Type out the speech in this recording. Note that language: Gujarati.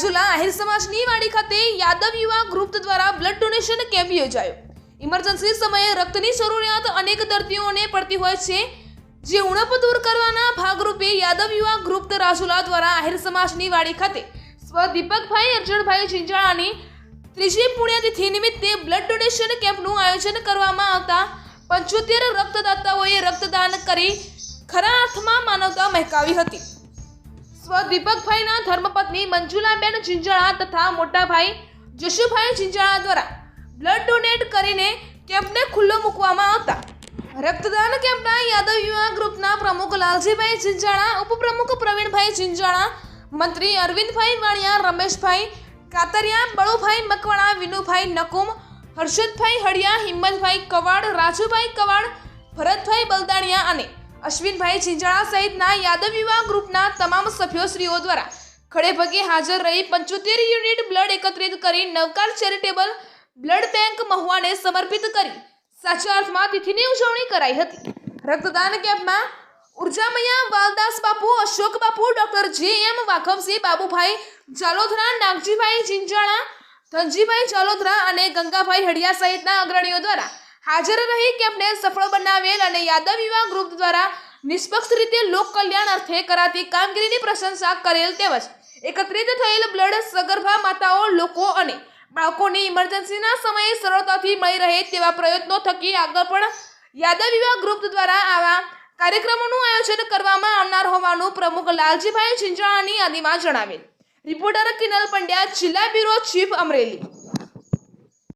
રાજુલા આહિર સમાજની વાડી ખાતે યાદવ યુવા ગ્રુપ દ્વારા બ્લડ ડોનેશન કેમ્પ યોજાયો. ઇમરજન્સી સમયે રક્તની જરૂરિયાત અનેક દર્દીઓને પડતી હોય છે. જે ઉણપ દૂર કરવાના ભાગરૂપે યાદવ યુવા ગ્રુપ રાજુલા દ્વારા આહિર સમાજની વાડી ખાતે સ્વ દીપકભાઈ અર્જણભાઈ ચિંચાળાની ત્રીજી પુણ્યતિથિ નિમિત્તે બ્લડ ડોનેશન કેમ્પનું આયોજન કરવામાં આવતા પંચોતેર રક્તદાતાઓએ રક્તદાન કરી ખરા અર્થમાં માનવતા મહેકાવી હતી. સ્વ દીપકભાઈના ધર્મપત્ની મંજુલાબેન ચિંચાળા તથા મોટાભાઈ જશુભાઈ ચિંચાળા દ્વારા બ્લડ ડોનેટ કરીને કેમ્પને ખુલ્લો મૂકવામાં આવતા. રક્તદાન કેમ્પના યાદવ યુવા ગ્રુપના પ્રમુખ લાલજીભાઈ ચિંચાળા ઉપપ્રમુખ પ્રવીણભાઈ ચિંચાળા મંત્રી અરવિંદભાઈ વાણિયા, રમેશભાઈ કાતરિયા, બળુભાઈ મકવાણા, વિનુભાઈ નકુમ, હર્ષદભાઈ હળિયા હિંમતભાઈ કવાડ, રાજુભાઈ કવાડ, ભરતભાઈ બલદાણિયા અને અશ્વિનભાઈ ચિંચાળા સહિતના યાદવ યુવા ગ્રુપના તમામ સભ્યોશ્રીઓ દ્વારા ખડેભગે હાજર રહી પંચોતેર યુનિટ બ્લડ એકત્રિત કરી નવકાર ચેરિટેબલ બ્લડ બેંક મહુવાને સમર્પિત કરી સાચા અર્થમાં તિથિની ઉજવણી કરાઈ હતી. રક્તદાન કેમ્પમાં ઉર્જામૈયા વાલદાસ બાપુ, અશોક બાપુ, ડોક્ટર જે એમ વાઘમસિંહ, બાબુભાઈ જાલોધરા, નાગજીભાઈ ચિંચાળા ધનજીભાઈ જાલોધરા અને ગંગાભાઈ હડિયા સહિતના અગ્રણીઓ દ્વારા હાજર રહી કેમ્પને સફળ બનાવેલ અને યાદવ યુવા ગ્રુપ દ્વારા નિષ્પક્ષ રીતે લોક કલ્યાણ અર્થે કરાતી કામગીરીની પ્રશંસા કરેલ તેમજ એકત્રિત થયેલ બ્લડ સગર્ભા માતાઓ, લોકો અને બાળકોની ઇમરજન્સીના સમયે સરળતાથી મળી રહે તેવા પ્રયત્નો થકી આગળ પણ યાદવ યુવા ગ્રુપ દ્વારા આવા કાર્યક્રમોનું આયોજન કરવામાં આવનાર હોવાનું પ્રમુખ લાલજીભાઈ ચિંચાણાની યાદીમાં જણાવેલ. રિપોર્ટર કિનલ પંડ્યા, જિલ્લા બ્યુરો ચીફ અમરેલી.